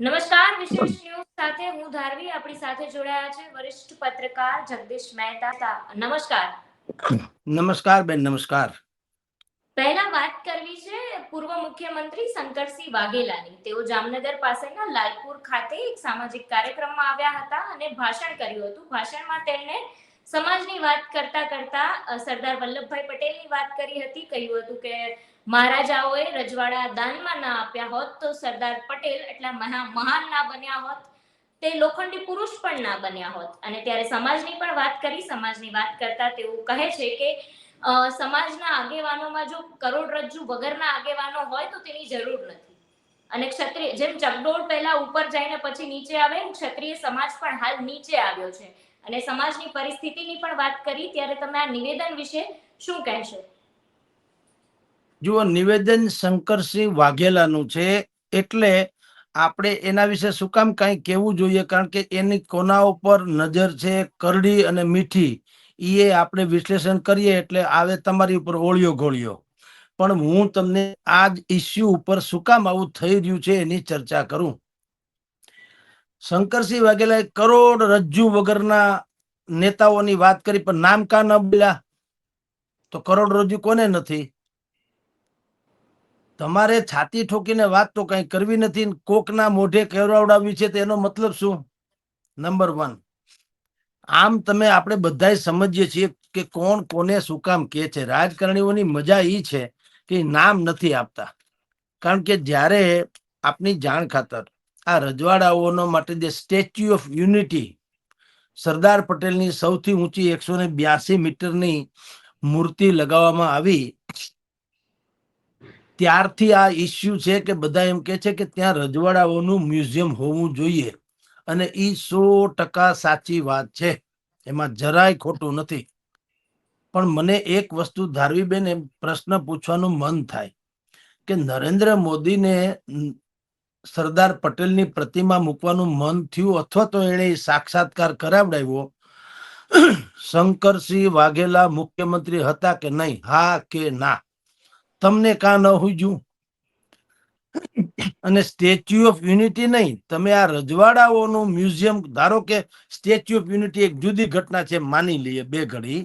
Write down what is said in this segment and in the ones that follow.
નમસ્કાર વિશેષ ન્યૂઝ સાથે હું ધારવી આપણી સાથે જોડાયા છે વરિષ્ઠ પત્રકાર જગદીશ મહેતા. નમસ્કાર. નમસ્કાર બેન નમસ્કાર. પહેલા વાત કરવી છે પૂર્વ મુખ્યમંત્રી શંકરસિંહ વાઘેલાની. તેઓ જામનગર પાસેના લાલપુર ખાતે એક સામાજિક કાર્યક્રમમાં આવ્યા હતા અને ભાષણ કર્યું હતું. ભાષણમાં તેમણે સમાજની વાત કરતા કરતા સરદાર વલ્લભભાઈ પટેલની વાત કરી હતી કહ્યું હતું કે મહારાજાઓએ રજવાડા દાનમાં ના આપ્યા હોત તો સરદાર પટેલ એટલા મહા- મહાન ના બન્યા હોત. તે લોખંડી પુરુષ પણ ના બન્યા હોત. અને ત્યારે સમાજની પણ વાત કરી. સમાજની વાત કરતા તેઓ કહે છે કે સમાજના આગેવાનોમાં જો કરોડરજ્જુ વગરના આગેવાનો હોય તો તેની જરૂર નથી. અને ક્ષત્રિય, જેમ ચકડોળ પહેલા ઉપર જઈને પછી નીચે આવે, ક્ષત્રિય સમાજ પણ હાલ નીચે આવ્યો છે. અને સમાજની પરિસ્થિતિની પણ વાત કરી, ત્યારે તમે આ નિવેદન વિશે શું કહેશો? જુઓ, નિવેદન શંકરસિંહ વાઘેલાનું છે. એટલે આપણે એના વિશે શું કામ કઈ કેવું જોઈએ? કારણ કે એની કોના ઉપર નજર છે, કરડી અને મીઠી. એ આપણે વિશ્લેષણ કરીએ એટલે આવે તમારી ઉપર ઓળિયો ગોળિયો. પણ હું તમને આ જ ઇસ્યુ ઉપર શું કામ આવું થઈ રહ્યું છે એની ચર્ચા કરું. શંકરસિંહ વાઘેલાએ કરોડ રજ્જુ વગરના નેતાઓની વાત કરી, પણ નામ કા ન બોલ્યા? તો કરોડ રજ્જુ કોને નથી? તમારે છાતી ઠોકીને વાત તો કઈ કરવી નથી કોકના મોઢે કેવડાવડાવી છે તેનો મતલબ શું? નંબર વન આમ તમે આપણે બધા સમજીએ છીએ કે કોણ કોને શું કામ કે છે. રાજકારણીઓની મજા એ છે કે નામ નથી આપતા. કારણ કે જ્યારે આપની જાણ ખાતર આ રજવાડાઓનો માટે જે સ્ટેચ્યુ ઓફ યુનિટી સરદાર પટેલની સૌથી ઊંચી એકસો ને બ્યાસી મીટરની મૂર્તિ લગાવવામાં આવી ત્યારથી આ ઇસ્યુ છે કે બધા એમ કે છે કે ત્યાં રજવાડાઓનું મ્યુઝિયમ હોવું જોઈએ. અને એ સો ટકા સાચી વાત છે. એમાં જરાય ખોટું નથી. પણ મને એક વસ્તુ ધારવીબેન એમ પ્રશ્ન પૂછવાનું મન થાય કે નરેન્દ્ર મોદીને સરદાર પટેલની પ્રતિમા મૂકવાનું મન થયું અથવા તો એણે સાક્ષાત્કાર કરાવડાવ્યો? શંકરસિંહ વાઘેલા મુખ્યમંત્રી હતા કે નહીં? હા કે ના? તમને કા ન હુજ્યું અને સ્ટેચ્યુ ઓફ યુનિટી નહીં, તમે આ રજવાડાઓનું મ્યુઝિયમ, ધારો કે સ્ટેચ્યુ ઓફ યુનિટી એક જુદી ઘટના છે, માની લઈએ બે ઘડી,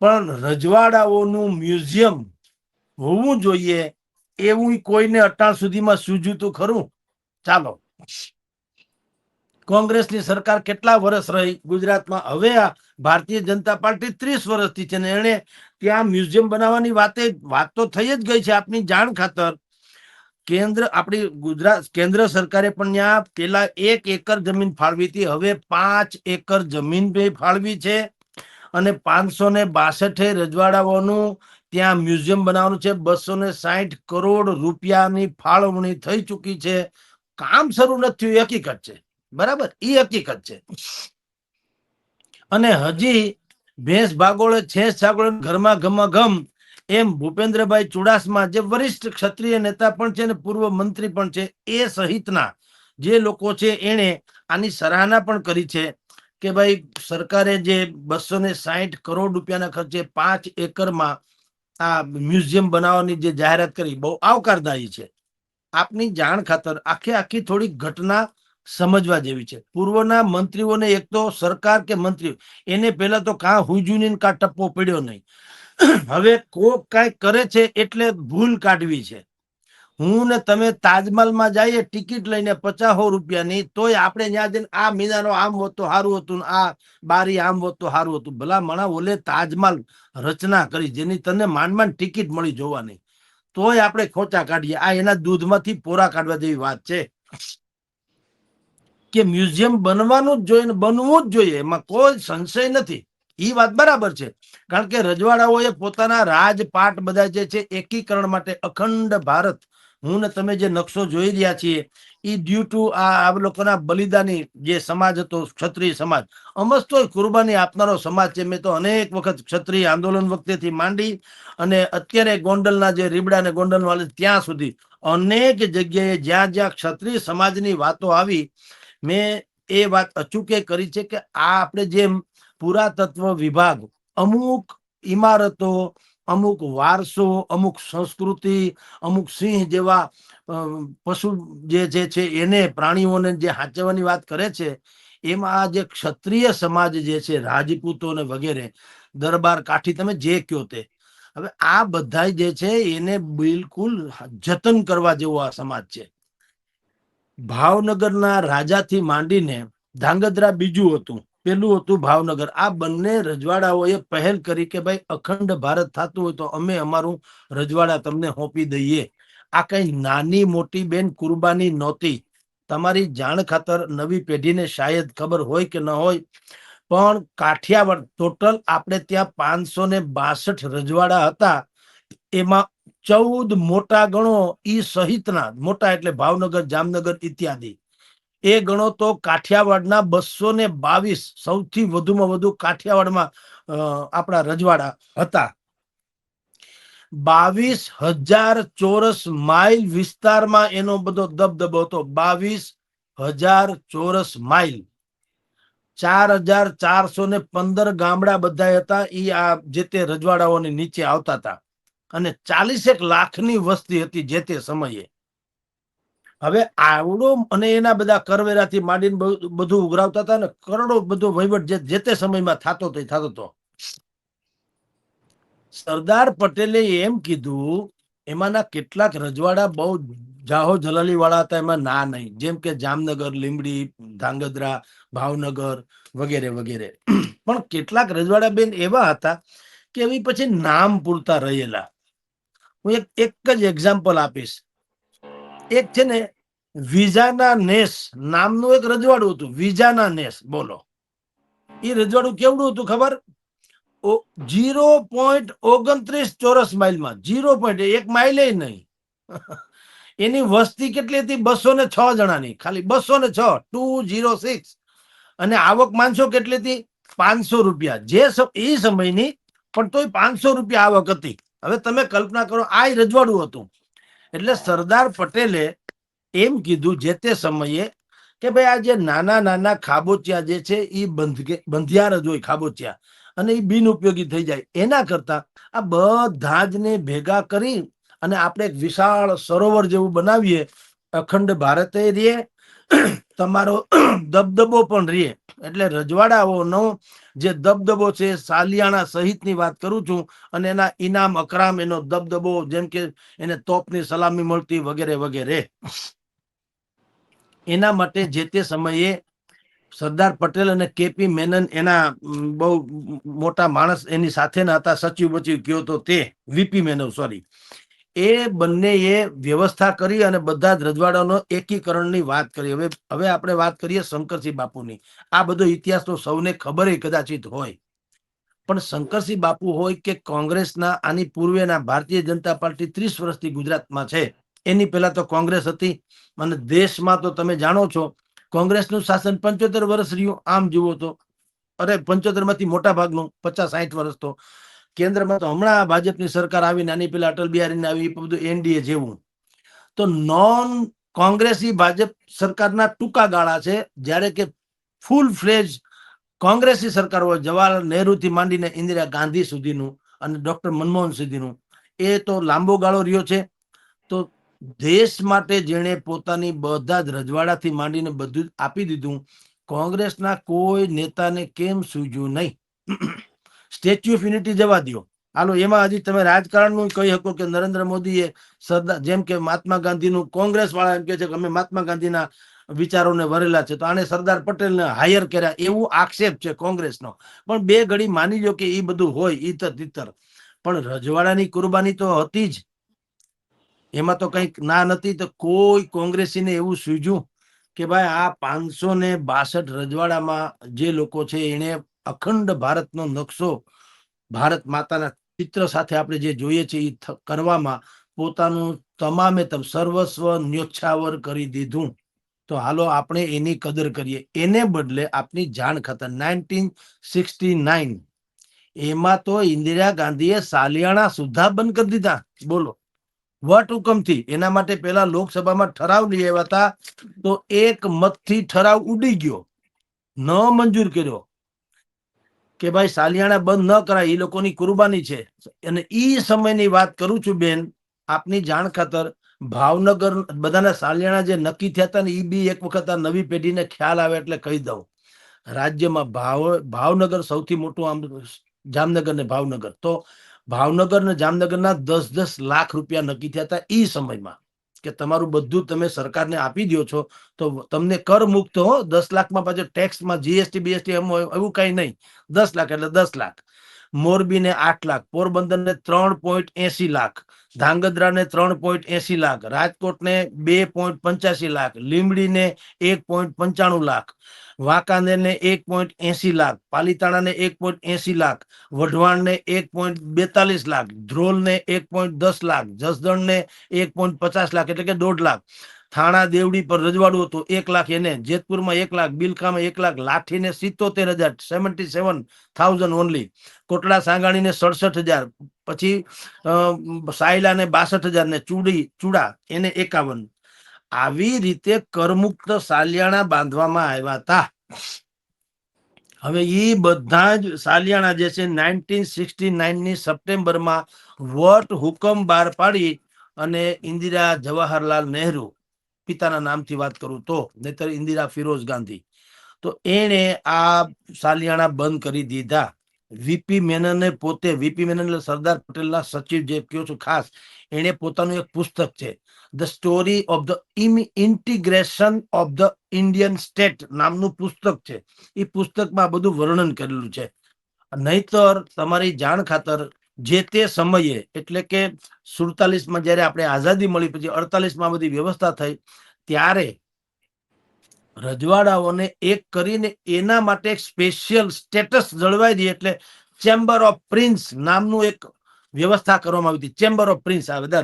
પણ રજવાડાઓનું મ્યુઝિયમ હોવું જોઈએ, એવું કોઈને અટાણ સુધીમાં સૂજ્યું તું ખરું? ચાલો. કોંગ્રેસની સરકાર કેટલા વર્ષ રહી? ગુજરાતમાં હવે આ ભારતીય જનતા પાર્ટી ત્રીસ વર્ષથી છે ને એને ત્યાં મ્યુઝિયમ બનાવવાની વાતે, વાત તો થઈ જ ગઈ છે આપની જાણ ખાતર. કેન્દ્ર, આપણી ગુજરાત, કેન્દ્ર સરકારે પણ ત્યાં પેલા એક એકર જમીન ફાળવી હતી, હવે પાંચ એકર જમીન બે ફાળવી છે અને પાંચસો ને બાસઠે રજવાડાઓનું ત્યાં મ્યુઝિયમ બનાવવાનું છે, બસો ને સાહીઠ કરોડ રૂપિયાની ફાળવણી થઈ ચૂકી છે. કામ શરૂ નથી થયું હકીકત છે. બરાબર? એ હકીકત છે. અને હજી ભેંસ ભાગોળે, છેસ છાગોળે, ઘરમાં ઘમા ઘમ એમ ભૂપેન્દ્રભાઈ ચુડાસમા જે વરિષ્ઠ ક્ષત્રિય નેતા પણ છે અને પૂર્વ મંત્રી પણ છે, એ સહિતના જે લોકો છે એણે આની સરાહના પણ કરી છે કે ભાઈ સરકારે જે બસો ને સાહીઠ કરોડ રૂપિયાના ખર્ચે પાંચ એકરમાં આ મ્યુઝિયમ બનાવવાની જે જાહેરાત કરી, બહુ આવકારદાયી છે. આપની જાણ ખાતર આખે આખી થોડી ઘટના સમજવા જેવી છે. પૂર્વના મંત્રીઓને એક તો સરકાર કે મંત્રી એને પહેલા તો કાં હુંજુની કાં ટપ્પો પડ્યો નહીં. હવે કોક કાંઈ કરે છે એટલે ભૂલ કાઢવી છે. હું ને તમે તાજમહલમાં જઈએ, ટિકિટ લઈને પચાસો રૂપિયાની, તોય આપણે ત્યાં જઈને આ મીનારો આમ હોતો સારું હતું આ બારી આમ હોતો સારું હતું. ભલા મણા ઓલે તાજમહલ રચના કરી, જેની તને માંડ માંડ ટિકિટ મળી જોવાની. તોય આપણે ખોચા કાઢીએ. આ એના દૂધમાંથી પોરા કાઢવા જેવી વાત છે. કે મ્યુઝિયમ બનવાનું જ જોઈએ બનવું જ જોઈએ, એમાં કોઈ સંશય નથી. એ વાત બરાબર છે. કારણ કે રજવાડાઓએ પોતાના રાજપાટ બધા જે છે, એકીકરણ માટે અખંડ ભારત. હું ને તમે જે નકશો જોઈ રહ્યા છીએ એ ડ્યુ ટુ આ લોકોના બલિદાની જે સમાજ હતો, ક્ષત્રિય સમાજ. અમસ્તો કુરબાની આપનારો સમાજ છે. મેં તો અનેક વખત ક્ષત્રિય આંદોલન વખતેથી માંડી અને અત્યારે ગોંડલના જે રીબડા ને ગોંડલ વાલે ત્યાં સુધી અનેક જગ્યાએ જ્યાં જ્યાં ક્ષત્રિય સમાજની વાતો આવી મેં એ વાત અચૂકે કરી છે કે આ આપણે જેમ પુરાતત્વ વિભાગ, અમુક ઇમારતો, અમુક વારસો, અમુક સંસ્કૃતિ, અમુક સિંહ જેવા પશુ જે જે છે એને પ્રાણીઓને જે હાચવવાની વાત કરે છે, એમાં જે ક્ષત્રિય સમાજ જે છે, રાજપૂતો ને વગેરે, દરબાર કાઠી તમે જે કયો તે, હવે આ બધા જે છે એને બિલકુલ જતન કરવા જેવો આ સમાજ છે. ભાવનગરના રાજાથી માંડીને ધાંગધ્રા બીજું હતું, પેલું હતું ભાવનગર. આ બંને રજવાડાઓએ પહેલ કરી કે ભાઈ અખંડ ભારત થતું હોય તો અમે અમારું રજવાડા તમને સોંપી દઈએ. આ કઈ નાની મોટી બેન કુરબાની નહોતી. તમારી જાણ ખાતર નવી પેઢીને શાયદ ખબર હોય કે ન હોય, પણ કાઠિયાવાડ ટોટલ આપણે ત્યાં પાંચસો ને બાસઠ રજવાડા હતા. એમાં ચૌદ મોટા ગણો ઈ સહિતના, મોટા એટલે ભાવનગર, જામનગર ઇત્યાદિ. એ ગણો તો કાઠિયાવાડના બસો ને બાવીસ સૌથી વધુમાં વધુ કાઠિયાવાડમાં આપણા રજવાડા હતા. બાવીસ હજાર ચોરસ માઇલ વિસ્તારમાં એનો બધો દબદબો હતો. બાવીસ હજાર ચોરસ માઇલ. ચાર હજાર ચારસો ને પંદર ગામડા બધા હતા. એ આ જે તે રજવાડાઓની નીચે આવતા હતા. અને ચાલીસેક લાખની વસ્તી હતી જે તે સમયે. હવે આવડો અને એના બધા કરવેરાથી માંડીને બધું- ઉઘરાવતા હતા ને કરોડો બધો વહીવટ જે તે સમયમાં થતો હતો થતો હતો સરદાર પટેલે એમ કીધું, એમાંના કેટલાક રજવાડા બહુ જાહો જલાલી વાળા હતા, એમાં ના નહીં. જેમ કે જામનગર, લીંબડી, ધાંગધ્રા, ભાવનગર વગેરે વગેરે. પણ કેટલાક રજવાડા બેન એવા હતા કે એવી પછી નામ પૂરતા રહેલા. હું એક એક જ એક્ઝામ્પલ આપીશ. એક છે ને, વિઝાના નેસ નામનું એક રજવાડું હતું. વિઝાના નેસ, બોલો. એ રજવાડું કેવડું હતું ખબર? જીરો પોઈન્ટ ઓગણત્રીસ ચોરસ માઇલમાં. જીરો પોઈન્ટ એક માઇલે નહીં. એની વસ્તી કેટલી હતી? બસો ને છ જણાની. ખાલી બસો ને છ. Two zero six. અને આવક માનશો કેટલી હતી? પાંચસો રૂપિયા. જે એ સમયની, પણ તોય પાંચસો રૂપિયા આવક હતી. હવે તમે કલ્પના કરો, આ રજવાડું હતું. એટલે સરદાર પટેલે એમ કીધું જે તે સમયે કે ભાઈ આ જે નાના નાના ખાબોચિયા જે છે એ બંધ બંધિયાર જ હોય ખાબોચિયા અને એ બિનઉપયોગી થઈ જાય. એના કરતા આ બધા જ ને ભેગા કરી અને આપણે એક વિશાળ સરોવર જેવું બનાવીએ, અખંડ ભારતે રીએ, તમારો દબદબો પણ રીએ. એટલે રજવાડાઓનો જે દબદબો છે, સાલિયાણા સહિતની વાત કરું છું અને એના ઇનામ, અકરામ, એનો દબદબો જેમ કે એને તોપની સલામી મળતી વગેરે વગેરે. એના માટે જે તે સમયે સરદાર પટેલ અને કેપી મેનન એના બહુ મોટા માણસ એની સાથેના હતા. સચિવ બચિવ કયો તો તે, વીપી મેનન સોરી એ બંનેએ વ્યવસ્થા કરી અને બધા જ રજવાડાનો એકીકરણની વાત કરી. હવે હવે આપણે વાત કરીએ શંકરસિંહ બાપુની. આ બધો ઇતિહાસ તો સૌને ખબર કદાચિત હોય. પણ શંકરસિંહ બાપુ હોય કે કોંગ્રેસના આની પૂર્વેના ભારતીય જનતા પાર્ટી ત્રીસ વર્ષથી ગુજરાતમાં છે, એની પહેલા તો કોંગ્રેસ હતી. અને દેશમાં તો તમે જાણો છો, કોંગ્રેસનું શાસન પંચોતેર વર્ષ રહ્યું, આમ જુઓ તો. અરે પંચોતેરમાંથી મોટા ભાગનું પચાસ સાઠ વર્ષ તો. કેન્દ્રમાં તો હમણાં ભાજપની સરકાર આવી, નાની પેલા અટલ બિહારીને આવી બધું એનડીએ જેવું. તો નોન કોંગ્રેસી ભાજપ સરકારના ટૂંકા ગાળા છે, જ્યારે કે ફૂલ ફ્લેજ કોંગ્રેસી સરકાર હોય, જવાહરલાલ નહેરુથી માંડીને ઇન્દિરા ગાંધી સુધીનું અને ડોક્ટર મનમોહન સુધીનું એ તો લાંબો ગાળો રહ્યો છે. તો દેશ માટે જેણે પોતાની બધા જ રજવાડાથી માંડીને બધું આપી દીધું, કોંગ્રેસના કોઈ નેતાને કેમ સૂજ્યું નહીં? સ્ટેચ્યુ ઓફ યુનિટી જવા દ્યો. હાલો, એમાં હજી તમે રાજકારણનું કહી શકો કે નરેન્દ્ર મોદીએ સરદાર, જેમ કે મહાત્મા ગાંધીનું કોંગ્રેસ વાળા એમ કે છે કે અમે મહાત્મા ગાંધીના વિચારોને વરેલા છે, તો આને સરદાર પટેલને હાયર કર્યા એવું આક્ષેપ છે કોંગ્રેસનો. પણ બે ઘડી માની લો કે એ બધું હોય ઈતર તીતર પણ રજવાડાની કુરબાની તો હતી જ. એમાં તો કંઈક ના નથી, તો કોઈ કોંગ્રેસીને એવું સૂજ્યું કે ભાઈ આ પાંચસો ને બાસઠ રજવાડામાં જે લોકો છે એને અખંડ ભારતનો નકશો ભારત માતાના ચિત્ર સાથે આપણે જે જોઈએ છે એ કરવામાં પોતાનું તમામે તમ સર્વસ્વ ન્યોછાવર કરી દીધું. તો હાલો આપણે એની કદર કરીએ. એને બદલે આપની જાણ ખાતર નાઇન્ટીન સિક્સટી નાઇન. એમાં તો ઇન્દિરા ગાંધીએ સાલિયાણા સુધા બંધ કરી દીધા. બોલો. વટ હુકમથી? એના માટે પેલા લોકસભામાં ઠરાવ લઈ આવ્યા હતા. તો એક મતથી ઠરાવ ઉડી ગયો. ન મંજૂર કર્યો. કે ભાઈ સાલિયાણા બંધ ન કરાય એ લોકોની કુરબાની છે. અને એ સમયની વાત કરું છું બેન, આપની જાણ ખાતર ભાવનગર બધાના સાલિયાણા જે નક્કી થયા હતા ને એ બી એક વખત આ નવી પેઢીને ખ્યાલ આવે એટલે કહી દઉં. રાજ્યમાં ભાવ, ભાવનગર સૌથી મોટું આમ જામનગર ને ભાવનગર. તો ભાવનગર ને જામનગરના દસ દસ લાખ રૂપિયા નક્કી થયા હતા એ સમયમાં. કે તમારું બધું તમે સરકારને આપી દો છો, તો તમને કર મુક્ત હો, દસ લાખમાં પાછું ટેક્સમાં જીએસટી બીએસટી એમ એવું કઈ નહીં. દસ લાખ એટલે દસ લાખ. મોરબીને આઠ લાખ, પોરબંદરને ત્રણ પોઈન્ટ એસી લાખ, ધાંગધ્રાને ત્રણ પોઈન્ટ એસી લાખ, રાજકોટને બે પોઈન્ટ પંચ્યાસી લાખ લીમડીને એક પોઈન્ટ પંચાણું લાખ વાંકાનેરને એક પોઈન્ટ એસી લાખ, પાલીતાણાને એક પોઈન્ટ એસી લાખ, વઢવાણને એક પોઈન્ટ બેતાલીસ લાખ, ધ્રોલને એક પોઈન્ટ દસ લાખ, જસદણને એક પોઈન્ટ પચાસ લાખ, એટલે કે દોઢ લાખ. થાણા, દેવડી પર રજવાડું હતું એક લાખ એને, જેતપુરમાં એક લાખ, બિલખામાં એક લાખ, લાઠીને સિત્તોતેર હજાર, seventy seven thousand only Kotda, સાંગાણીને સડસઠ હજાર, પછી સાયલા સાયલાને બાસઠ હજાર ને ચૂડી, ચૂડા, એને એકાવન. આવી રીતે કરમુક્ત સાલિયાણા બાંધવામાં આવ્યા હતા. હવે એ બધા જ સાલિયાણા જે છે નાઇન્ટીન સિક્સટી ની સપ્ટેમ્બરમાં વટ હુકમ બહાર પાડી અને ઇન્દિરા જવાહરલાલ નહેરુ, પિતાના નામથી વાત કરું તો, નહીતર ઇન્દિરા ફિરોઝ ગાંધી. તો એણે આ સાલિયાણા બંધ કરી દીધા. વીપી મેનને પોતે વીપી મેનન એટલે સરદાર પટેલના સચિવ જે કહ્યો છું ખાસ, એણે પોતાનું એક પુસ્તક છે the story of the integration of the Indian state નામનું પુસ્તક છે. એ પુસ્તકમાં બધું વર્ણન કરેલું છે. નહીતર તમારી જાણ ખાતર જે તે સમયે, એટલે કે સુડતાલીસમાં જ્યારે આપણે આઝાદી મળી, પછી અડતાલીસમાં બધી વ્યવસ્થા થઈ, ત્યારે રજવાડાઓને એક કરીને એના માટે એક સ્પેશિયલ સ્ટેટસ જળવાઈ દે એટલે ચેમ્બર ઓફ પ્રિન્સ નામનું એક વ્યવસ્થા કરવામાં આવી હતી. ચેમ્બર ઓફ પ્રિન્સ આ બધા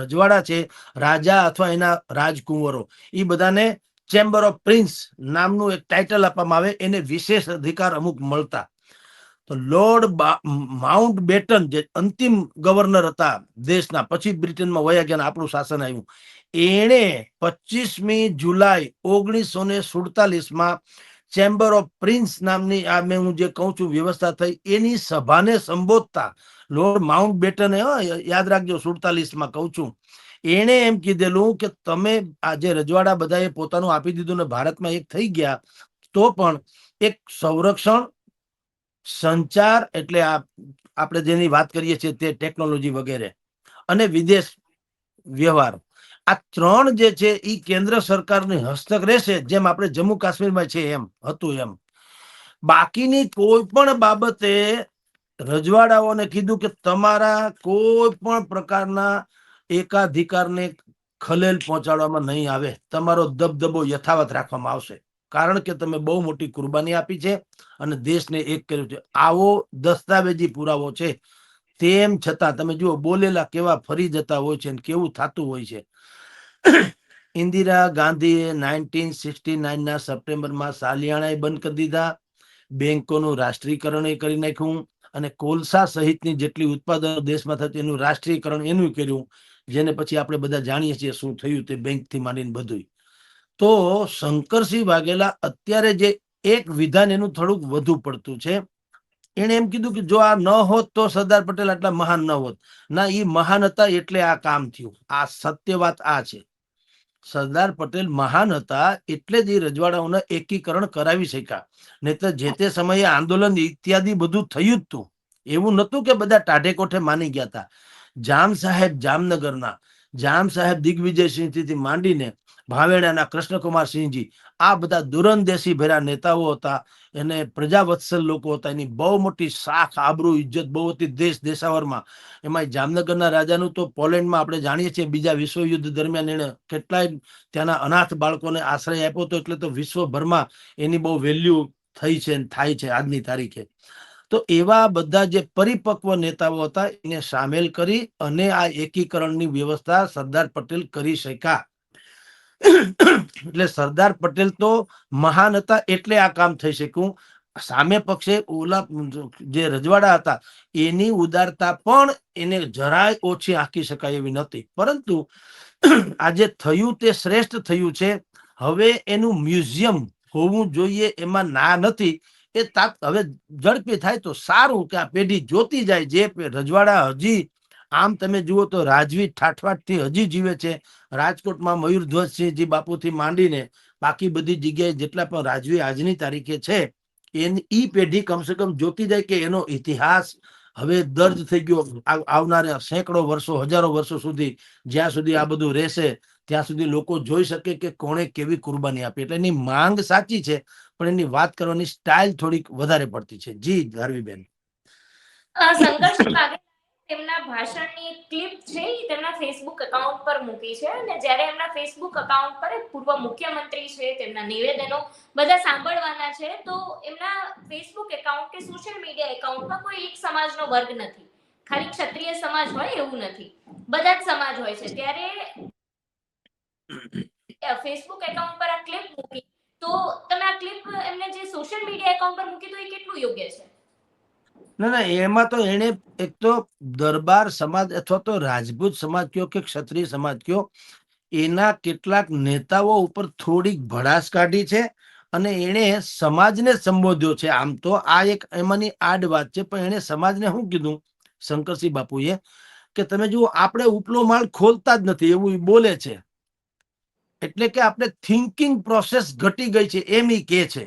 રજવાડા છે, રાજા અથવા એના રાજકુંવરો. એ બધાને ચેમ્બર ઓફ પ્રિન્સ નામનું એક ટાઇટલ આપવામાં આવે, એને વિશેષ અધિકાર અમુક મળતા. તો લોર્ડ માઉન્ટ બેટન જે અંતિમ ગવર્નર હતા દેશના, પછી બ્રિટનમાં વયા ગયા આપણું શાસન આવ્યું. એણે પચીસમી જુલાઈ ઓગણીસો ને સુડતાલીસમાં ચેમ્બર ઓફ પ્રિન્સ નામની આ મેં હું જે કહું છું વ્યવસ્થા થઈ એની સભાને સંબોધતા લોર્ડ માઉન્ટ બેટને યાદ રાખજો સુડતાલીસમાં કહું છું. એણે એમ કીધેલું કે તમે આ જે રજવાડા બધાએ પોતાનું આપી દીધું ને ભારતમાં એક થઈ ગયા, તો પણ એક સંરક્ષણ, સંચાર એટલે આ આપણે જેની વાત કરીએ છીએ તે ટેકનોલોજી વગેરે અને વિદેશ વ્યવહાર. આ ત્રણ જે છે એ કેન્દ્ર સરકારની હસ્તક રહેશે, જેમ આપણે જમ્મુ કાશ્મીરમાં છે એમ, હતું એમ. બાકીની કોઈ પણ બાબતે રજવાડાઓને કીધું કે તમારા કોઈ પણ પ્રકારના એકાધિકારને ખલેલ પહોંચાડવામાં નહીં આવે. તમારો દબદબો યથાવત રાખવામાં આવશે. કારણ કે તમે બહુ મોટી કુરબાની આપી છે અને દેશને એક કર્યો છે. આવો દસ્તાવેજી પુરાવો છે. તેમ છતાં તમે જુઓ, બોલેલા કેવા ફરી જતા હોય છે અને કેવું થતું હોય છે. ઇન્દિરા ગાંધીએ નાઇન્ટીન સિક્સટી નાઇનના સપ્ટેમ્બરમાં સાલિયાણાએ બંધ કરી દીધા. બેંકોનું રાષ્ટ્રીયકરણ એ કરી નાખ્યું અને કોલસા સહિતની જેટલી ઉત્પાદનો દેશમાં થતી એનું રાષ્ટ્રીયકરણ એનું કર્યું, જેને પછી આપણે બધા જાણીએ છીએ શું થયું તે બેંકથી માંડીને બધું તો શંકરસિંહ વાઘેલા અત્યારે જે એક વિધાન એનું થોડુંક વધુ પડતું છે. એણે એમ કીધું કે જો આ ન હોત તો સરદાર પટેલ આટલા મહાન ન હોત. ના એ મહાન હતા એટલે આ કામ થયું. આ સત્ય વાત આ છે. સરદાર પટેલ મહાન હતા એટલે જ એ રજવાડાઓના એકીકરણ કરાવી શક્યા. નહીતર જે તે સમયે આંદોલન ઇત્યાદિ બધું થયું જ હતું એવું નહોતું કે બધા ટાઢે કોઠે માની ગયા હતા જામ સાહેબ જામનગરના જામ સાહેબ દિગ્વિજયસિંહથી માંડીને ભાવેણાના કૃષ્ણકુમાર સિંહજી, આ બધા દુરંદેશી ભેરા નેતાઓ હતા. એને પ્રજાવત્સલ લોકો હતા. એની બહુ મોટી શાખ, આબરૂ, ઇજ્જત બહુ હતી દેશ દેશાવરમાં. એમાં જામનગરના રાજાનું તો પોલેન્ડમાં આપણે જાણીએ છીએ બીજા વિશ્વયુદ્ધ દરમિયાન એણે કેટલાય ત્યાંના અનાથ બાળકોને આશ્રય આપ્યો હતો. એટલે તો વિશ્વભરમાં એની બહુ વેલ્યુ થઈ છે થાય છે આજની તારીખે. તો એવા બધા જે પરિપક્વ નેતાઓ હતા, એને સામેલ કરી અને આ એકીકરણની વ્યવસ્થા સરદાર પટેલ કરી શક્યા. એટલે સરદાર પટેલ તો મહાન હતા એટલે આ કામ થઈ શક્યું. સામે પક્ષે ઓલા જે રજવાડા હતા, એની ઉદારતા પણ એને જરાય ઓછી આંકી શકાય એવી નથી પરંતુ આજે થયું તે શ્રેષ્ઠ થયું છે. હવે એનું મ્યુઝિયમ હોવું જોઈએ એમાં ના નથી. એ તાત, હવે ઝડપી થાય તો સારું કે આ પેઢી જોતી જાય જે રજવાડા હજી આમ તમે જુઓ તો રાજવી ઠાઠવાઠથી હજી જીવે છે. રાજકોટમાં મયુરધ્વજસિંહજી બાપુથી માંડીને બાકી બધી જગ્યાએ જેટલા પણ રાજવી આજની તારીખે છે, એની ઈ પેઢી કમસે કમ જોતી જાય કે એનો ઇતિહાસ હવે દર્જ થઈ ગયો. આવ- આવનારા સેંકડો વર્ષો, હજારો વર્ષો સુધી જ્યાં સુધી આ બધું રહેશે, ત્યાં સુધી લોકો જોઈ શકે કે કોણે કેવી કુરબાની આપી. એટલે એની માંગ સાચી છે, પણ એની વાત કરવાની સ્ટાઇલ થોડીક વધારે પડતી છે. જી, ધારવીબેન. બેન સંઘર્ષ તેમના ભાષણની ક્લિપ છે એ તેમના ફેસબુક એકાઉન્ટ પર મૂકી છે અને જ્યારે એમના ફેસબુક એકાઉન્ટ પર પૂર્વ મુખ્યમંત્રી છે, તેમના નિવેદનો બધા સાંભળવાના છે, તો એમના ફેસબુક એકાઉન્ટ કે સોશિયલ મીડિયા એકાઉન્ટમાં કોઈ એક સમાજનો વર્ગ નથી. ખાલી ક્ષત્રિય સમાજ હોય એવું નથી. બધા જ સમાજ હોય છે. ત્યારે ફેસબુક એકાઉન્ટ પર આ ક્લિપ મૂકી, તો તમે આ ક્લિપ એમને જે સોશિયલ મીડિયા એકાઉન્ટ પર મૂકી, તો એ કેટલું યોગ્ય છે? ના ના, એમાં તો એને એક તો દરબાર સમાજ અથવા તો રાજપૂત સમાજ કયો કે ક્ષત્રિય સમાજ કયો, એના કેટલાક નેતાઓ ઉપર થોડીક ભડાસ કાઢી છે અને એણે સમાજને સંબોધ્યો છે. આમ તો આ એક એમાંની આડ વાત છે, પણ એણે સમાજને શું કીધું? શંકરસિંહ બાપુએ કે તમે જુઓ, આપણે ઉપલો માળ ખોલતા જ નથી, એવું બોલે છે. એટલે કે આપણે થિંકિંગ પ્રોસેસ ઘટી ગઈ છે, એમ ઈ કે છે.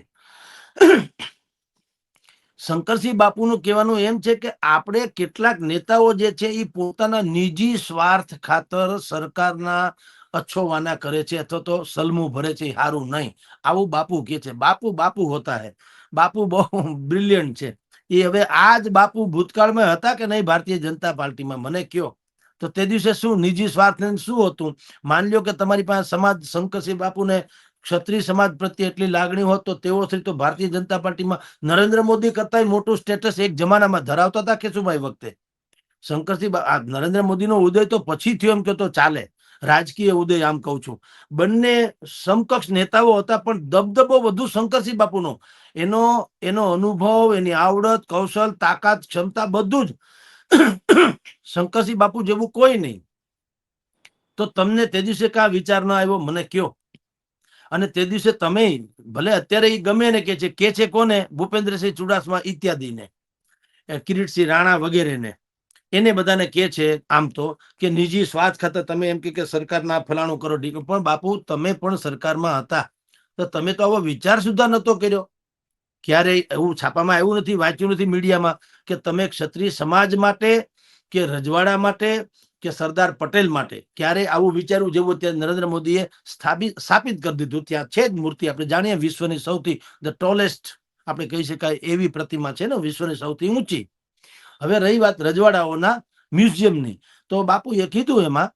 શંકરસિંહ બાપુનું કહેવાનું એમ છે કે આપણે કેટલાક નેતાઓ જે છે એ પોતાના નિજી સ્વાર્થ ખાતર સરકારના અછોવાના કરે છે અથવા તો સલમું ભરે છે સારું નહીં. આવું બાપુ કે છે. બાપુ બાપુ હોતા હે. બાપુ બહુ બ્રિલિયન્ટ છે. એ હવે આ જ બાપુ ભૂતકાળમાં હતા કે નહીં ભારતીય જનતા પાર્ટીમાં? મને કયો. તો તે દિવસે શું નિજી સ્વાર્થ શું હતું? માની લ્યો કે તમારી પાસે સમાજ શંકરસિંહ બાપુને ક્ષત્રિય સમાજ પ્રત્યે એટલી લાગણી હોત તો તેઓ શ્રી તો ભારતીય જનતા પાર્ટીમાં નરેન્દ્ર મોદી કરતા મોટું સ્ટેટસ એક જમાનામાં ધરાવતા હતા કેશુભાઈ વખતે. શંકરસિંહ નરેન્દ્ર મોદીનો ઉદય તો પછી થયો એમ તો ચાલે. રાજકીય ઉદય આમ કહું છું. બંને સમકક્ષ નેતાઓ હતા પણ દબદબો વધુ શંકરસિંહ બાપુનો. એનો એનો અનુભવ, એની આવડત, કૌશલ, તાકાત, ક્ષમતા બધું જ શંકરસિંહ બાપુ જેવું કોઈ નહીં. તો તમને તે દિવસે કા વિચાર ન આવ્યો? મને કયો. અને તે દિવસે તમે ભલે અત્યારે એ ગમે ને કે છે કે છે કોને? ભૂપેન્દ્રસિંહ ચુડાસમા ઇત્યાદિને કિરીટસિંહ રાણા વગેરેને. એને બધાને કે છે આમ તો, કે નિજી સ્વાર્થ ખાતે તમે એમ કે સરકારના ફલાણું કરો. પણ બાપુ તમે પણ સરકારમાં હતા. તો તમે તો આવો વિચાર સુધા નતો કર્યો. ક્યારેય એવું છાપામાં આવ્યું નથી, વાંચ્યું નથી મીડિયામાં કે તમે ક્ષત્રિય સમાજ માટે કે રજવાડા માટે કે સરદાર પટેલ માટે ક્યારે આવું વિચારવું જેવું ત્યાં નરેન્દ્ર મોદીએ સ્થાપિત સ્થાપિત કરી દીધું? ત્યાં છે જ મૂર્તિ. આપણે જાણીએ વિશ્વની સૌથી ધ ટોલેસ્ટ આપણે કહી શકાય, એવી પ્રતિમા છે ને, વિશ્વની સૌથી ઊંચી. હવે રહી વાત રજવાડાઓના મ્યુઝિયમની. તો બાપુએ કીધું એમાં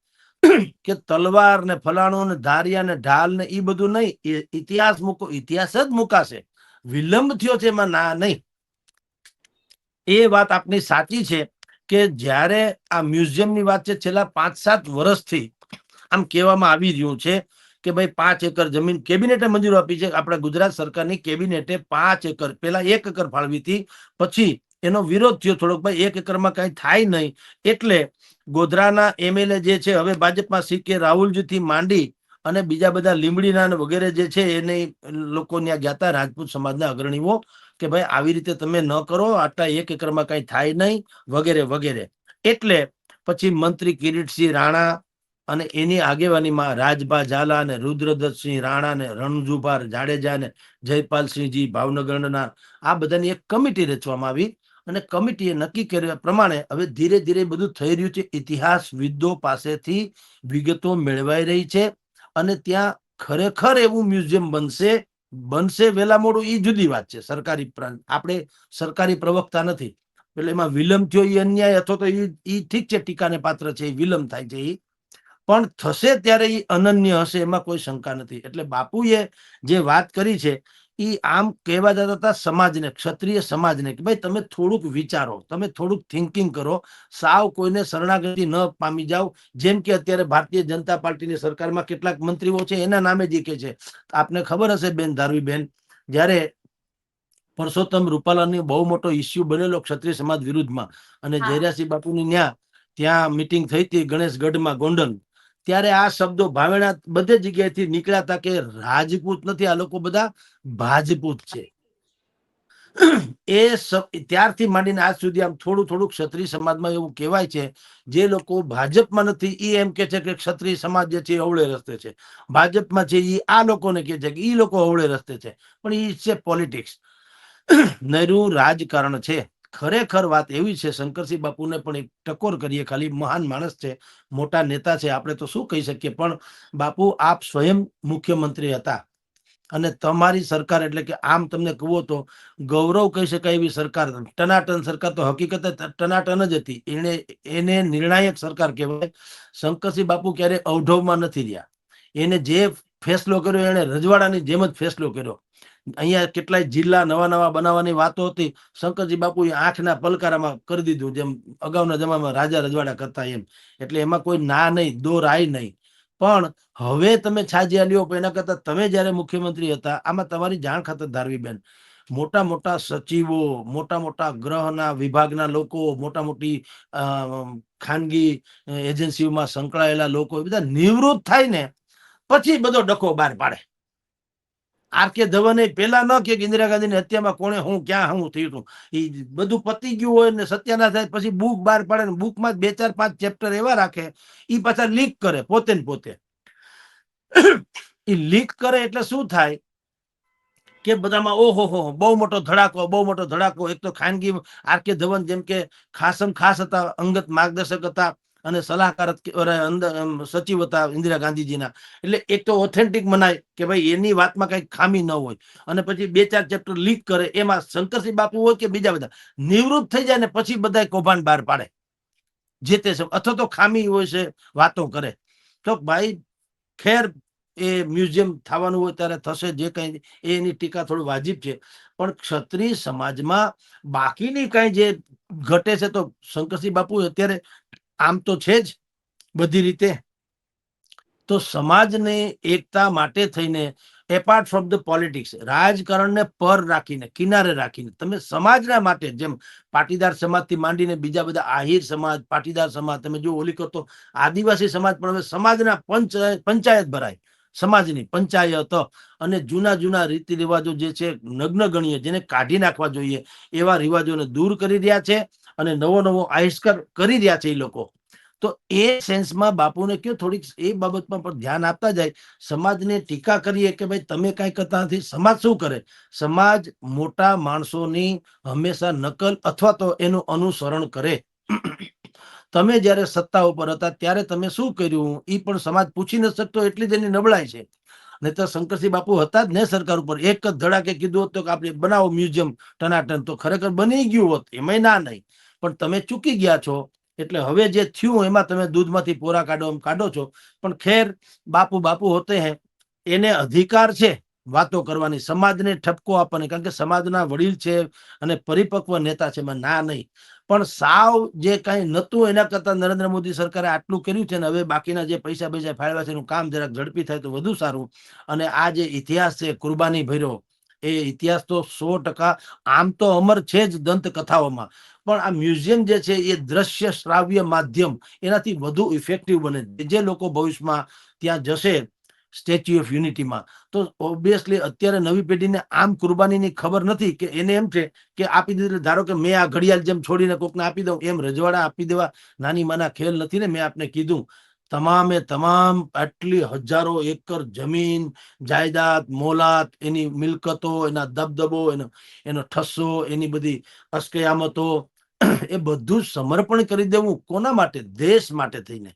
કે તલવાર ને ફલાણો ને ધારિયા ને ઢાલ ને એ બધું નહીં, એ ઇતિહાસ મૂકો, ઇતિહાસ જ મુકાશે. વિલંબ થયો છે એમાં ના નહીં. એ વાત આપની સાચી છે. કે જ્યારે આ મ્યુઝિયમની વાત છે, છેલ્લા પાંચ સાત વર્ષથી આમ કહેવામાં આવી રહ્યું છે કે ભાઈ પાંચ એકર જમીન કેબિનેટે મંજૂર આપી છે. આપણા ગુજરાત સરકારની કેબિનેટે પાંચ એકર પેલા એક એકર ફાળવી હતી, પછી એનો વિરોધ થયો થોડોક. ભાઈ એક એકરમાં કઈ થાય નહીં. એટલે ગોધરાના એમએલએ જે છે, હવે ભાજપમાં સી કે રાહુલજીથી માંડી અને બીજા બધા લીંબડીના વગેરે જે છે, એને લોકો ત્યાં ગયા રાજપૂત સમાજના અગ્રણીઓ કે ભાઈ આવી રીતે તમે ન કરો, આટલા એક એકરમાં કઈ થાય નહીં, વગેરે વગેરે. એટલે પછી મંત્રી કિરીટસિંહ રાણા અને એની આગેવાનીમાં રાજભા ઝાલા અને રુદ્રદત્તસિંહ રાણા ને રણજુભાર જાડેજા ને જયપાલસિંહજી ભાવનગરના આ બધાની એક કમિટી રચવામાં આવી અને કમિટીએ નક્કી કર્યા પ્રમાણે હવે ધીરે ધીરે બધું થઈ રહ્યું છે. ઇતિહાસવિદો પાસેથી વિગતો મેળવાઈ રહી છે અને ત્યાં ખરેખર એવું મ્યુઝિયમ બનશે બનશે વેલા મોડું એ જુદી વાત છે, સરકારી આપણે સરકારી પ્રવક્તા નથી. એટલે એમાં વિલંબ થયો એ અન્યાય, અથવા તો એ ઠીક છે, ટીકાને પાત્ર છે એ વિલંબ થાય છે એ પણ થશે ત્યારે એ અનન્ય હશે, એમાં કોઈ શંકા નથી. એટલે બાપુએ જે વાત કરી છે એ આમ કહેવા જતા હતા સમાજને ક્ષત્રિય સમાજને કે ભાઈ તમે થોડુંક વિચારો તમે થોડુંક થિંકિંગ કરો. સાવ કોઈને શરણાગતિ ન પામી જાઓ. જેમ કે અત્યારે ભારતીય જનતા પાર્ટીની સરકારમાં કેટલાક મંત્રીઓ છે એના નામે જીકે છે. આપને ખબર હશે બેન ધારવી બેન જ્યારે પરસોત્તમ રૂપાલાની બહુ મોટો ઇસ્યુ બનેલો ક્ષત્રિય સમાજ વિરુદ્ધમાં અને. જયરાસિંહ બાપુની ન્યા ત્યાં મિટિંગ થઈ હતી ગણેશગઢમાં ગોંડલ. ત્યારે આ શબ્દો ભાવેણા બધે જગ્યાએથી નીકળ્યા હતા કે રાજપૂત નથી, આ લોકો બધા ભાજપૂત છે. એ ત્યારથી માંડીને આજ સુધી આમ થોડું થોડું ક્ષત્રિય સમાજમાં એવું કહેવાય છે, જે લોકો ભાજપમાં નથી એ એમ કે છે કે ક્ષત્રિય સમાજ જે છે એ અવળે રસ્તે છે. ભાજપમાં છે એ આ લોકોને કહે છે કે એ લોકો અવળે રસ્તે છે. પણ એ છે પોલિટિક્સ. નહેરુ રાજકારણ છે. ખરેખર વાત એવી છે, શંકરસિંહ બાપુને પણ એક ટકોર કરીએ, ખાલી મહાન માણસ છે, મોટા નેતા છે, આપણે તો શું કહી શકીએ? પણ બાપુ, આપ સ્વયં મુખ્યમંત્રી હતા અને તમારી સરકાર એટલે કે આમ તમને કહું તો ગૌરવ કહી શકાય એવી સરકાર. ટનાટન સરકાર તો હકીકતે ટનાટન જ હતી. એને એને નિર્ણાયક સરકાર કહેવાય. શંકરસિંહ બાપુ ક્યારે અવઢવમાં નથી રહ્યા. એને જે ફેસલો કર્યો, એને રજવાડાની જેમ જ ફેસલો કર્યો. અહીંયા કેટલાય જિલ્લા નવા નવા બનાવવાની વાતો હતી. શંકરજી બાપુએ આંખના પલકારામાં કરી દીધું, જેમ અગાઉના જમામાં રાજા રજવાડા કરતા એમ. એટલે એમાં કોઈ ના નહીં દોર આય નહીં. પણ હવે તમે છાજિયા લ્યો એના કરતા તમે જ્યારે મુખ્યમંત્રી હતા, આમાં તમારી જાણ ખાતર ધારવી બેન. મોટા મોટા સચિવો, મોટા મોટા ગ્રહના વિભાગના લોકો, મોટા મોટી ખાનગી એજન્સીઓમાં સંકળાયેલા લોકો બધા નિવૃત્ત થાય ને, પછી બધો ડખો બહાર પાડે. આર કે ધવને પેલા ન કે ઇન્દિરા ગાંધીની હત્યામાં કોણે હું, ક્યાં હું થયું હતું. એ બધું પતી ગયું હોય ને સત્યાના થાય પછી બુક બહાર પાડે ને બુકમાં બે, ચાર, પાંચ ચેપ્ટર એવા રાખે એ પાછા લીક કરે પોતે ને પોતે. એ લીક કરે એટલે શું થાય કે બધામાં, ઓહો હો, બહુ મોટો ધડાકો, બહુ મોટો ધડાકો. એક તો ખાનગી આર કે ધવન જેમ કે ખાસમ ખાસ હતા, અંગત માર્ગદર્શક હતા અને સલાહકાર સચિવ હતા ઇન્દિરા ગાંધીજીના. એટલે એક તો ઓથેન્ટિક મનાય કે ભાઈ એની વાતમાં કઈ ખામી ન હોય. અને પછી બે ચાર ચેપ્ટર લીક કરે, એમાં શંકરસિંહ બાપુ હોય કે બીજા બધા. નિવૃત્ત થઈ જાય ને પછી બધા કૌભાંડ બહાર પાડે. જે તે અથવા તો ખામી હોય છે, વાતો કરે. તો ભાઈ, ખેર એ મ્યુઝિયમ થવાનું હોય ત્યારે થશે જે કઈ એની ટીકા થોડું વાજિબ છે. પણ ક્ષત્રિય સમાજમાં બાકીની કઈ જે ઘટે છે તો શંકરસિંહ બાપુ અત્યારે આમ તો છે જ બધી રીતે. તો સમાજને એકતા માટે થઈને એપાર્ટ ફ્રોમ ધ પોલિટિક્સ રાજકારણને પર રાખીને, કિનારે રાખીને, તમે સમાજના માટે જેમ પાટીદાર સમાજથી માંડીને બીજા બધા આહિર સમાજ, પાટીદાર સમાજ, તમે જો ઓલી કરો તો આદિવાસી સમાજ, પણ હવે સમાજના પંચ, પંચાયત ભરાય. સમાજની પંચાયત અને જૂના જૂના રીતિ રિવાજો જે છે નગ્ન ગણીએ, જેને કાઢી નાખવા જોઈએ, એવા રિવાજોને દૂર કરી રહ્યા છે અને નવો નવો આહિષ્કાર કરી રહ્યા છે એ લોકો. તો એ સેન્સમાં બાપુને કયો થોડીક એ બાબતમાં પણ ધ્યાન આપતા જાય. સમાજને ટીકા કરીએ કે ભાઈ તમે કાંઈ કરતા નથી સમાજ શું કરે? સમાજ મોટા માણસોની હંમેશા નકલ અથવા તો એનું અનુસરણ કરે. તમે જ્યારે સત્તા ઉપર હતા, ત્યારે તમે શું કર્યું? એ પણ સમાજ પૂછી ન શકતો, એટલી જ એની નબળાઈ છે. નહીં તો શંકરસિંહ બાપુ હતા જ ને સરકાર ઉપર. એક જ ધડાકે કીધું હોત કે આપણે બનાવો મ્યુઝિયમ. ટનાટન તો ખરેખર બની ગયું હોત. એમાંય ના નહીં. પણ તમે ચૂકી ગયા છો. એટલે હવે જે થયું, એમાં તમે દૂધમાંથી પોરા કાઢો એમ કાઢો છો. પણ ખેર બાપુ બાપુ હોતે હે. એને અધિકાર છે. વાતો કરવાની. સમાજને ઠપકો આપવાની, કારણ કે સમાજના વડીલ છે અને પરિપક્વ નેતા છે, એમાં ના નહીં. પણ સાવ જે કઈ નતું એના કરતા નરેન્દ્ર મોદી સરકારે આટલું કર્યું છે ને, હવે બાકીના જે પૈસા પૈસા ફાળવ્યા છે, એનું કામ જરાક ઝડપી થાય તો વધુ સારું. અને આ જે ઇતિહાસ છે, કુરબાની ભર્યો, એ ઇતિહાસ તો સો ટકા, આમ તો અમર છે જ દંત કથાઓમાં પણ આ મ્યુઝિયમ જે છે, એ દ્રશ્ય શ્રાવ્ય માધ્યમ, એનાથી વધુ ઇફેક્ટિવ બને. જે લોકો ભવિષ્યમાં ત્યાં જશે સ્ટેચ્યુ ઓફ યુનિટીમાં. તો ઓબ્વિયસલી અત્યારે નવી પેઢીને આમ કુરબાનીની ખબર નથી કે એને એમ છે કે આપી દીધું ધારો કે મેં આ ઘડિયાળ જેમ છોડીને કોકને આપી દઉં, એમ રજવાડા આપી દેવા નાની માના ખેલ નથી ને મેં આપને કીધું. તમામે તમામ આટલી હજારો એકર જમીન, જાયદાદ, મોલાત, એની મિલકતો, એના દબદબો, એનો એનો ઠસ્સો, એની બધી અસ્કયામતો, એ બધું સમર્પણ કરી દેવું કોના માટે? દેશ માટે થઈને.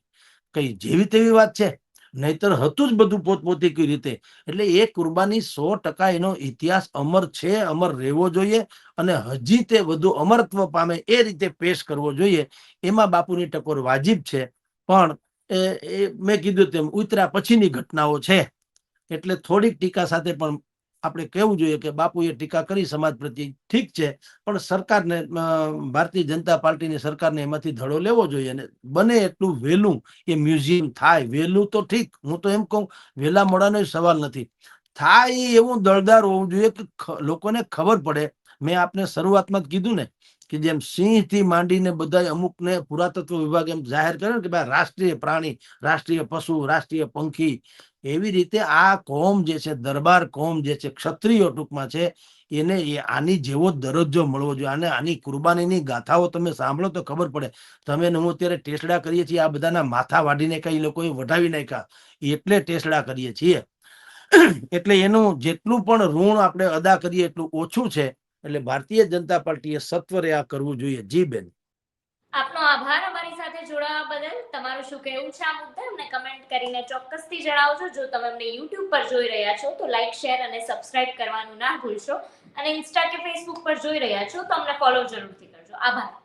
કઈ જેવી તેવી વાત છે? નહીતર હતું જ બધું પોતપોતી કઈ રીતે? એટલે એ કુરબાની સો ટકા એનો ઇતિહાસ અમર છે, અમર રહેવો જોઈએ અને હજી તે વધુ અમરત્વ પામે એ રીતે પેશ કરવો જોઈએ. એમાં બાપુની ટકોર વાજિબ છે. પણ એ મેં કીધું તેમ ઉતર્યા પછીની ઘટનાઓ છે. એટલે થોડીક ટીકા સાથે પણ આપણે કહેવું જોઈએ કે બાપુએ ટીકા કરી સમાજ પ્રત્યે ઠીક છે, પણ સરકારને ભારતીય જનતા પાર્ટીની સરકારને એમાંથી ધડો લેવો જોઈએ અને બને એટલું વહેલું એ મ્યુઝિયમ થાય. વહેલું તો ઠીક, હું તો એમ કહું, વહેલા મોડાનો સવાલ નથી. થાય એવું દળદાર હોવું જોઈએ કે લોકોને ખબર પડે. મેં આપને શરૂઆતમાં જ કીધું ને કે જેમ સિંહથી માંડીને બધા અમુકને પુરાતત્વ વિભાગ એમ જાહેર કર્યો કે ભાઈ રાષ્ટ્રીય પ્રાણી, રાષ્ટ્રીય પશુ, રાષ્ટ્રીય પંખી એવી રીતે આ કોમ જે છે, દરબાર કોમ જે છે, ક્ષત્રિયો ટૂંકમાં છે, એને આની જેવો દરજ્જો મળવો જોઈએ. અને આની કુરબાનીની ગાથાઓ તમે સાંભળો તો ખબર પડે. તમે હું અત્યારે ટેસડા કરીએ છીએ, આ બધાના માથા વાઢીને એ લોકોએ વઢાવી નાખ્યા. એટલે ટેસડા કરીએ છીએ. એટલે એનું જેટલું પણ ઋણ આપણે અદા કરીએ, એટલું ઓછું છે. એટલે ભારતીય જનતા પાર્ટીએ સત્વરે આ કરવું જોઈએ. જી બેન. આપનો આભાર. અમારી સાથે જોડાવા બદલ તમારું શું કહેવું છે આ મુદ્દે? અમને કમેન્ટ કરીને ચોક્કસથી જણાવજો. જો તમે અમને યુટ્યુબ પર જોઈ રહ્યા છો, તો લાઈક શેર અને સબસ્ક્રાઇબ કરવાનું ના ભૂલશો. અને ઇન્સ્ટા કે ફેસબુક પર જોઈ રહ્યા છો, તો અમને ફોલો જરૂરથી કરજો. આભાર.